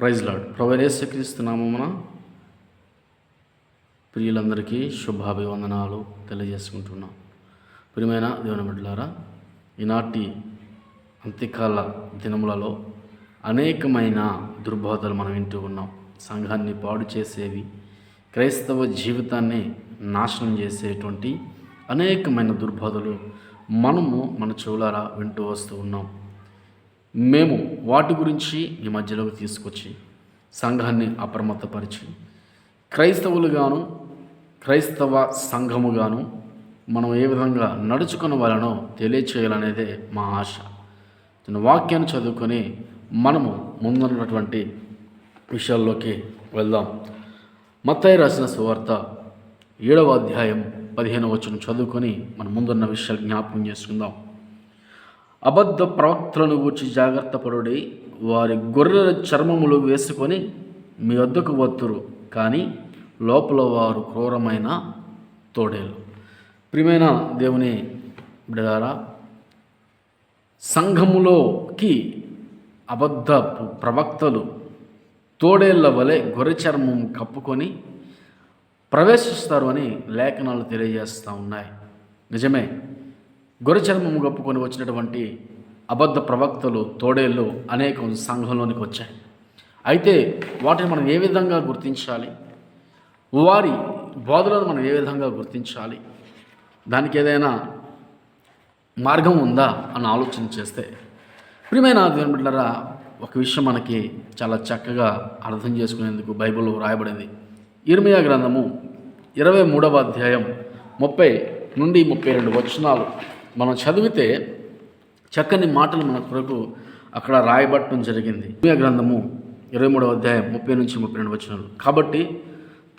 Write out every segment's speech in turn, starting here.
Praise lord. ప్రవరేశక్రీస్తు నామమున ప్రియులందరికీ శుభాభివందనాలు తెలియజేసుకుంటున్నాం. ప్రియమైన దేవుని బిడ్డలారా ఈనాటి అంత్యకాల దినములలో అనేకమైన దుర్బోధలు మనం వింటూ ఉన్నాం. సంఘాన్ని పాడు చేసేవి క్రైస్తవ జీవితాన్ని నాశనం చేసేటువంటి అనేకమైన దుర్బోధలు మనము మన చెవులారా వింటూ వస్తూ ఉన్నాం. మేము వాటి గురించి ఈ మధ్యలోకి తీసుకొచ్చి సంఘాన్ని అప్రమత్తపరిచి క్రైస్తవులుగాను క్రైస్తవ సంఘముగాను మనం ఏ విధంగా నడుచుకున్న వాళ్ళనో తెలియచేయాలనేదే మా ఆశ. చిన్న వాక్యాన్ని చదువుకొని మనము ముందున్నటువంటి విషయాల్లోకి వెళ్దాం. మత్తయ్య రాసిన సువార్త ఏడవ అధ్యాయం పదిహేను వచ్చిన చదువుకొని మన ముందున్న విషయాలు జ్ఞాపకం చేసుకుందాం. అబద్ధ ప్రవక్తలను గూర్చి జాగ్రత్త పడుడి. వారి గొర్రెల చర్మములు వేసుకొని మీ వద్దకు వత్తురు. కానీ లోపల వారు క్రూరమైన తోడేలు. ప్రియమైన దేవుని బిడదారా సంఘములోకి అబద్ధ ప్రవక్తలు తోడేళ్ళ వలె గొర్రె చర్మం కప్పుకొని ప్రవేశిస్తారు అని లేఖనాలు తెలియజేస్తూ ఉన్నాయి. నిజమే. గొర్రె గప్పుకొని వచ్చినటువంటి అబద్ధ ప్రవక్తలు తోడేళ్ళు అనేకం సంఘంలోనికి వచ్చాయి. అయితే వాటిని మనం ఏ విధంగా గుర్తించాలి? వారి బోధలను మనం ఏ విధంగా గుర్తించాలి? దానికి ఏదైనా మార్గం ఉందా అని ఆలోచన చేస్తే ప్రియమైన దేవుని ఒక విషయం మనకి చాలా చక్కగా అర్థం చేసుకునేందుకు బైబిల్లో రాయబడింది ఇర్మియా గ్రంథము ఇరవై మూడవ అధ్యాయం ముప్పై నుండి ముప్పై రెండు వచనాలు. మనం చదివితే చక్కని మాటలు మన కొరకు అక్కడ రాయబట్టడం జరిగింది. గ్రంథము ఇరవై మూడవ అధ్యాయం ముప్పై నుంచి ముప్పై రెండు వచనాలు. కాబట్టి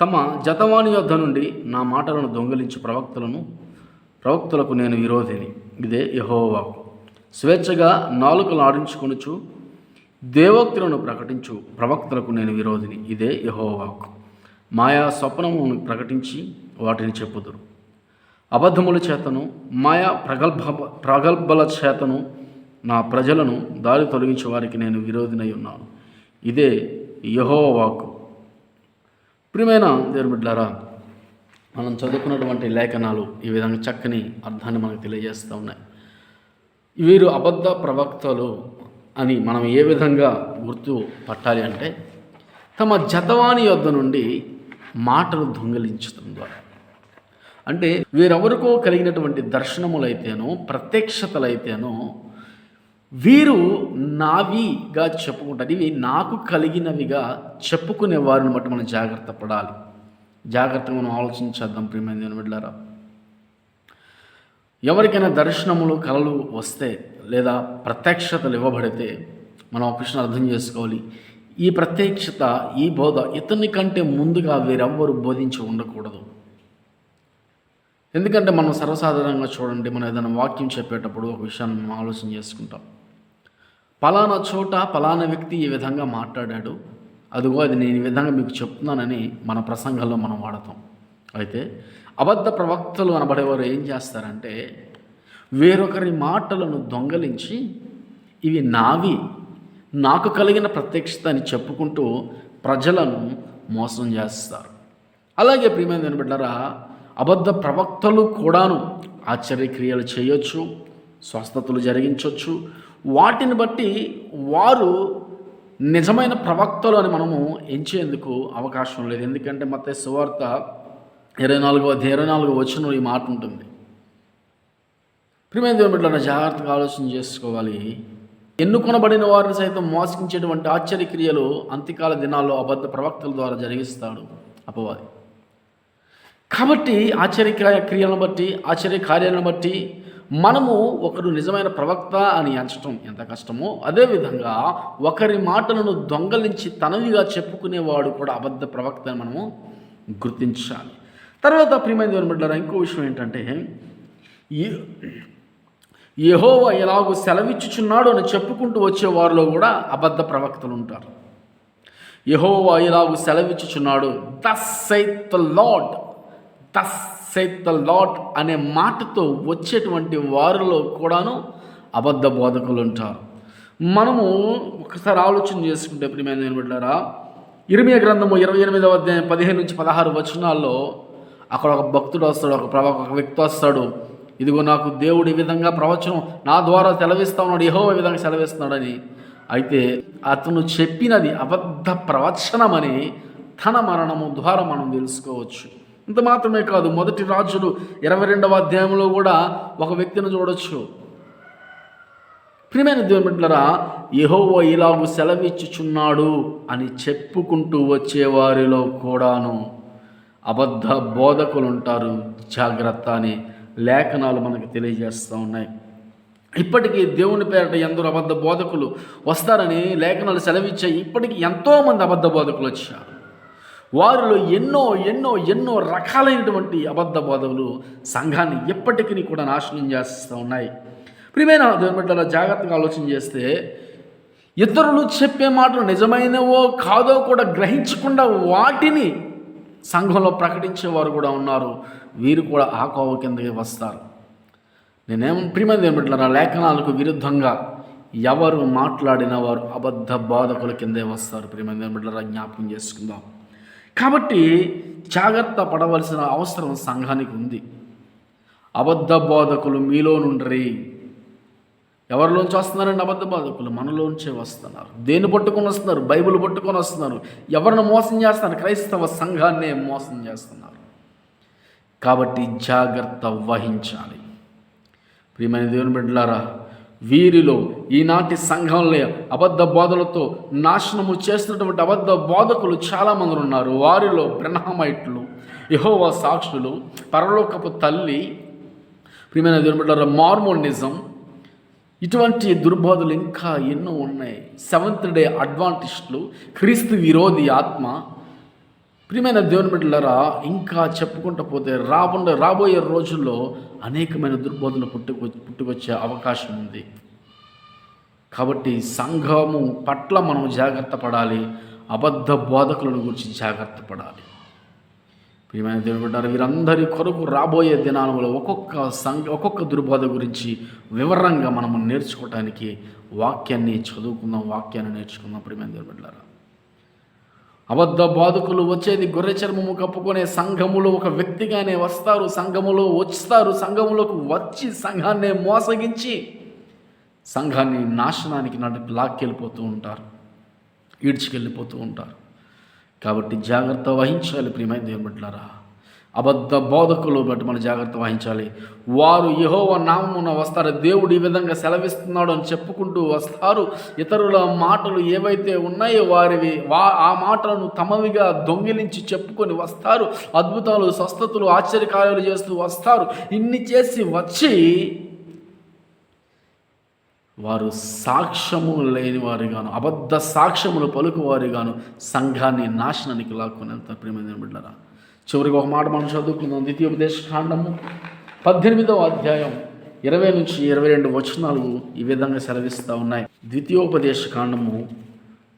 తమ జతవాణి యొద్ధ నుండి నా మాటలను దొంగిలించి ప్రవక్తలను ప్రవక్తలకు నేను విరోధిని. ఇదే యహోవాకు స్వేచ్ఛగా నాలుకలు ఆడించుకొనుచు దేవోక్తులను ప్రకటించు ప్రవక్తలకు నేను విరోధిని. ఇదే యహోవాకు మాయా స్వప్నమును ప్రకటించి వాటిని చెప్పుదురు. అబద్ధముల చేతను మాయా ప్రగల్భ ప్రగల్భల చేతను నా ప్రజలను దారి తొలగించే వారికి నేను విరోధినై ఉన్నాను. ఇదే యహోవాకు ప్రియమైన దేవుబిడ్లారా మనం చదువుకున్నటువంటి లేఖనాలు ఈ విధంగా చక్కని అర్థాన్ని మనకు తెలియజేస్తూ ఉన్నాయి. వీరు అబద్ధ ప్రవక్తలు అని మనం ఏ విధంగా గుర్తు పట్టాలి అంటే తమ జతవాణి యొద్ద నుండి మాటలు దొంగిలించడం ద్వారా. అంటే వీరెవరికో కలిగినటువంటి దర్శనములైతేనో ప్రత్యక్షతలైతేనో వీరు నావిగా చెప్పుకుంటారు. ఇవి నాకు కలిగినవిగా చెప్పుకునే వారిని బట్టి మనం జాగ్రత్త పడాలి. జాగ్రత్తగా మనం ఆలోచించేద్దాం ప్రియమైన దేవుని ఎవరికైనా దర్శనములు కళలు వస్తే లేదా ప్రత్యక్షతలు ఇవ్వబడితే మనం ఒక విషయం అర్థం చేసుకోవాలి. ఈ ప్రత్యక్షత ఈ బోధ ఇతని కంటే ముందుగా వీరెవ్వరు బోధించి ఉండకూడదు. ఎందుకంటే మనం సర్వసాధారణంగా చూడండి మనం ఏదైనా వాక్యం చెప్పేటప్పుడు ఒక విషయాన్ని మనం ఆలోచన చేసుకుంటాం. పలానా చోట పలానా వ్యక్తి ఈ విధంగా మాట్లాడాడు అదిగో అది నేను ఈ విధంగా మీకు చెప్తున్నానని మన ప్రసంగంలో మనం వాడతాం. అయితే అబద్ధ ప్రవక్తలు అనబడేవారు ఏం చేస్తారంటే వేరొకరి మాటలను దొంగలించి ఇవి నావి నాకు కలిగిన ప్రత్యక్షత అని చెప్పుకుంటూ ప్రజలను మోసం చేస్తారు. అలాగే ప్రియమైన బిడ్డరా అబద్ధ ప్రవక్తలు కూడాను ఆశ్చర్యక్రియలు చేయొచ్చు స్వస్థతలు జరిగించవచ్చు వాటిని బట్టి వారు నిజమైన ప్రవక్తలు అని మనము ఎంచేందుకు అవకాశం లేదు. ఎందుకంటే మత సువార్త ఇరవై నాలుగో ఇరవై నాలుగో వచ్చిన ఈ మాట ఉంటుంది. ప్రియమైన దేవుడు జాగ్రత్తగా ఆలోచన చేసుకోవాలి. ఎన్నుకొనబడిన వారిని సైతం మోసగించేటువంటి ఆశ్చర్యక్రియలు అంత్యకాల దినాల్లో అబద్ధ ప్రవక్తల ద్వారా జరిగిస్తాడు అపవాది. కాబట్టి ఆశ్చర్య క్రియలను బట్టి ఆశ్చర్య కార్యాలను బట్టి మనము ఒకరు నిజమైన ప్రవక్త అని ఎంచడం ఎంత కష్టమో అదేవిధంగా ఒకరి మాటలను దొంగలించి తనవిగా చెప్పుకునేవాడు కూడా అబద్ధ ప్రవక్త అని మనము గుర్తించాలి. తర్వాత ప్రియమైన దేవుని బిడ్డారా ఇంకో విషయం ఏంటంటే యహోవ ఎలాగో సెలవిచ్చుచున్నాడు అని చెప్పుకుంటూ వచ్చే వారిలో కూడా అబద్ధ ప్రవక్తలు ఉంటారు. ఎహోవా ఇలాగూ సెలవిచ్చుచున్నాడు thus saith Lord thus saith the Lord అనే మాటతో వచ్చేటువంటి వారిలో కూడాను అబద్ధ బోధకులు ఉంటారు మనము ఒకసారి ఆలోచన చేసుకుంటే ప్రియమైన నేను ఇరిమియ గ్రంథము ఇరవై ఎనిమిదవ అధ్యాయం పదిహేను నుంచి పదహారు వచనాల్లో అక్కడ ఒక భక్తుడు వస్తాడు ఒక ప్రవ ఒక వ్యక్తి వస్తాడు. ఇదిగో నాకు దేవుడు ఈ విధంగా ప్రవచనం నా ద్వారా సెలవిస్తా ఉన్నాడు ఏహో ఈ విధంగా సెలవిస్తున్నాడని. అయితే అతను చెప్పినది అబద్ధ ప్రవచనమని తన మరణము ద్వారా మనం తెలుసుకోవచ్చు. ఇంత మాత్రమే కాదు మొదటి రాజులు ఇరవై రెండవ అధ్యాయంలో కూడా ఒక వ్యక్తిని చూడొచ్చు. ప్రియమైన దేవుని బిడ్డలారా ఇలాగు సెలవిచ్చుచున్నాడు అని చెప్పుకుంటూ వచ్చేవారిలో కూడాను అబద్ధ బోధకులు ఉంటారు జాగ్రత్త అని లేఖనాలు మనకు తెలియజేస్తూ ఉన్నాయి. ఇప్పటికీ దేవుని పేరట ఎందరో అబద్ధ బోధకులు వస్తారని లేఖనాలు సెలవిచ్చాయి. ఇప్పటికీ ఎంతోమంది అబద్ధ బోధకులు వచ్చారు. వారిలో ఎన్నో ఎన్నో ఎన్నో రకాలైనటువంటి అబద్ధ బోధవులు సంఘాన్ని ఎప్పటికీ కూడా నాశనం చేస్తూ ఉన్నాయి. ప్రియమైన దేవుని జాగ్రత్తగా ఆలోచన చేస్తే ఇతరులు చెప్పే మాటలు నిజమైనవో కాదో కూడా గ్రహించకుండా వాటిని సంఘంలో ప్రకటించేవారు కూడా ఉన్నారు. వీరు కూడా ఆ కోవ కిందకి వస్తారు. నేనేం ప్రియమైన దేవుని లేఖనాలకు విరుద్ధంగా ఎవరు మాట్లాడిన వారు అబద్ధ బాధకుల కిందే వస్తారు. ప్రియమైన దేవుని జ్ఞాపకం చేసుకుందాం. కాబట్టి జాగ్రత్త పడవలసిన అవసరం సంఘానికి ఉంది. అబద్ధ బోధకులు మీలో నుండ్రి. ఎవరిలోంచి వస్తున్నారండి అబద్ధ బాధకులు? మనలోంచే వస్తున్నారు. దేన్ని పట్టుకొని వస్తున్నారు? బైబిల్ పట్టుకొని వస్తున్నారు. ఎవరిని మోసం చేస్తున్నారు? క్రైస్తవ సంఘాన్నే మోసం చేస్తున్నారు. కాబట్టి జాగ్రత్త వహించాలి. ప్రియమైన దేవుని బిడ్డలారా వీరిలో ఈనాటి సంఘంలో అబద్ధ బోధలతో నాశనము చేస్తున్నటువంటి అబద్ధ బోధకులు చాలామంది ఉన్నారు. వారిలో బ్రహ్మైట్లు యహోవా సాక్షులు పరలోకపు తల్లి ప్రియమైన దేవుని మార్మోనిజం ఇటువంటి దుర్బోధలు ఇంకా ఎన్నో ఉన్నాయి. సెవెంత్ డే అడ్వాంటిస్టులు క్రీస్తు విరోధి ఆత్మ ప్రియమైన దేవుని బిడ్డలారా ఇంకా చెప్పుకుంటూ పోతే రాబోయే రాబోయే రోజుల్లో అనేకమైన దుర్బోధనలు పుట్టుకొ పుట్టుకొచ్చే అవకాశం ఉంది. కాబట్టి సంఘము పట్ల మనం జాగ్రత్త పడాలి అబద్ధ బోధకులను గురించి జాగ్రత్త పడాలి. ప్రియమైన దేవుని బిడ్డారు వీరందరి కొరకు రాబోయే దినాలలో ఒక్కొక్క సంఘ ఒక్కొక్క దుర్బోధ గురించి వివరంగా మనము నేర్చుకోవటానికి వాక్యాన్ని చదువుకుందాం వాక్యాన్ని నేర్చుకుందాం. ప్రియమైన దేవుని బిడ్డారా అబద్ధ బాధకులు వచ్చేది గొర్రె చర్మము కప్పుకునే సంఘములో ఒక వ్యక్తిగానే వస్తారు. సంఘములో వస్తారు సంఘములోకి వచ్చి సంఘాన్ని మోసగించి సంఘాన్ని నాశనానికి నడిపి లాక్కెళ్ళిపోతూ ఉంటారు. ఈడ్చుకెళ్ళిపోతూ ఉంటారు. కాబట్టి జాగ్రత్త వహించాలి ప్రియమైన దేవుని అబద్ధ బోధకులు బట్టి మనం జాగ్రత్త వహించాలి. వారు యహోవ నామమున వస్తారు. దేవుడు ఈ విధంగా సెలవిస్తున్నాడు అని చెప్పుకుంటూ వస్తారు. ఇతరుల మాటలు ఏవైతే ఉన్నాయో వారివి వా ఆ మాటలను తమవిగా దొంగిలించి చెప్పుకొని వస్తారు. అద్భుతాలు స్వస్థతలు ఆశ్చర్యకార్యాలు చేస్తూ వస్తారు. ఇన్ని చేసి వచ్చి వారు సాక్ష్యము లేని వారిగాను అబద్ధ సాక్ష్యములు పలుకువారిగాను సంఘాన్ని నాశనానికి లాక్కునేంత ప్రేమ నిలబడ్డారా చివరికి ఒక మాట మనం చదువుకుందాం. ద్వితీయోపదేశ కాండము పద్దెనిమిదవ అధ్యాయం ఇరవై నుంచి ఇరవై రెండు వచనాలు ఈ విధంగా సెలవిస్తూ ఉన్నాయి. ద్వితీయోపదేశ కాండము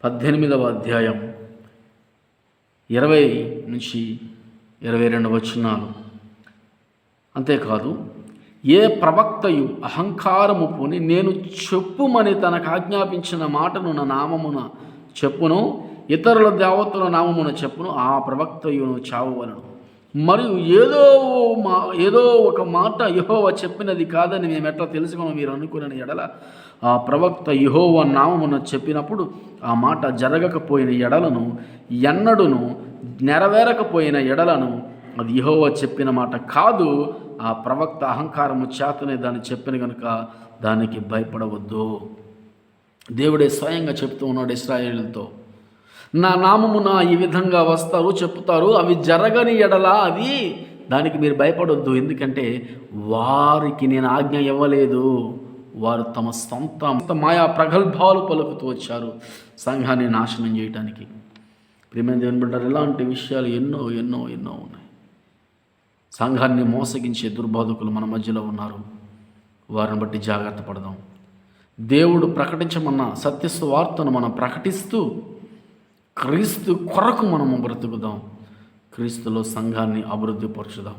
పద్దెనిమిదవ అధ్యాయం ఇరవై నుంచి ఇరవై రెండు వచనాలు. అంతేకాదు ఏ ప్రవక్తయు అహంకారము పోని నేను చెప్పుమని తనకు ఆజ్ఞాపించిన మాటను నా నామమున చెప్పును ఇతరుల దేవతల నామమున చెప్పును ఆ ప్రవక్తయును చావవలను. మరియు ఏదో మా ఏదో ఒక మాట యహోవ చెప్పినది కాదని మేము ఎట్లా తెలుసుకున్నాం మీరు అనుకున్న ఎడల ఆ ప్రవక్త యహోవ నామమున చెప్పినప్పుడు ఆ మాట జరగకపోయిన ఎడలను ఎన్నడును నెరవేరకపోయిన ఎడలను అది యహోవ చెప్పిన మాట కాదు ఆ ప్రవక్త అహంకారము చేతనే దాన్ని చెప్పిన కనుక దానికి భయపడవద్దు. దేవుడే స్వయంగా చెప్తూ ఉన్నాడు ఇస్రాయేళ్ళతో నా నామమున ఈ విధంగా వస్తారు చెప్తారు అవి జరగని ఎడల అవి దానికి మీరు భయపడొద్దు. ఎందుకంటే వారికి నేను ఆజ్ఞ ఇవ్వలేదు. వారు తమ సొంత మాయా ప్రగల్భాలు పలుకుతూ వచ్చారు సంఘాన్ని నాశనం చేయటానికి. ప్రేమ దేవుని ఇలాంటి విషయాలు ఎన్నో ఎన్నో ఎన్నో ఉన్నాయి. సంఘాన్ని మోసగించే దుర్బాధకులు మన మధ్యలో ఉన్నారు. వారిని బట్టి జాగ్రత్త పడదాం. దేవుడు ప్రకటించమన్న సత్యస్వార్తను మనం ప్రకటిస్తూ క్రీస్తు కొరకు మనము బ్రతుకుదాం. క్రీస్తులో సంఘాన్ని అభివృద్ధి పరచుదాం.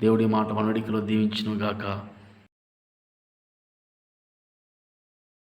దేవుడి మాట మనడికిలో దీవించునుగాక.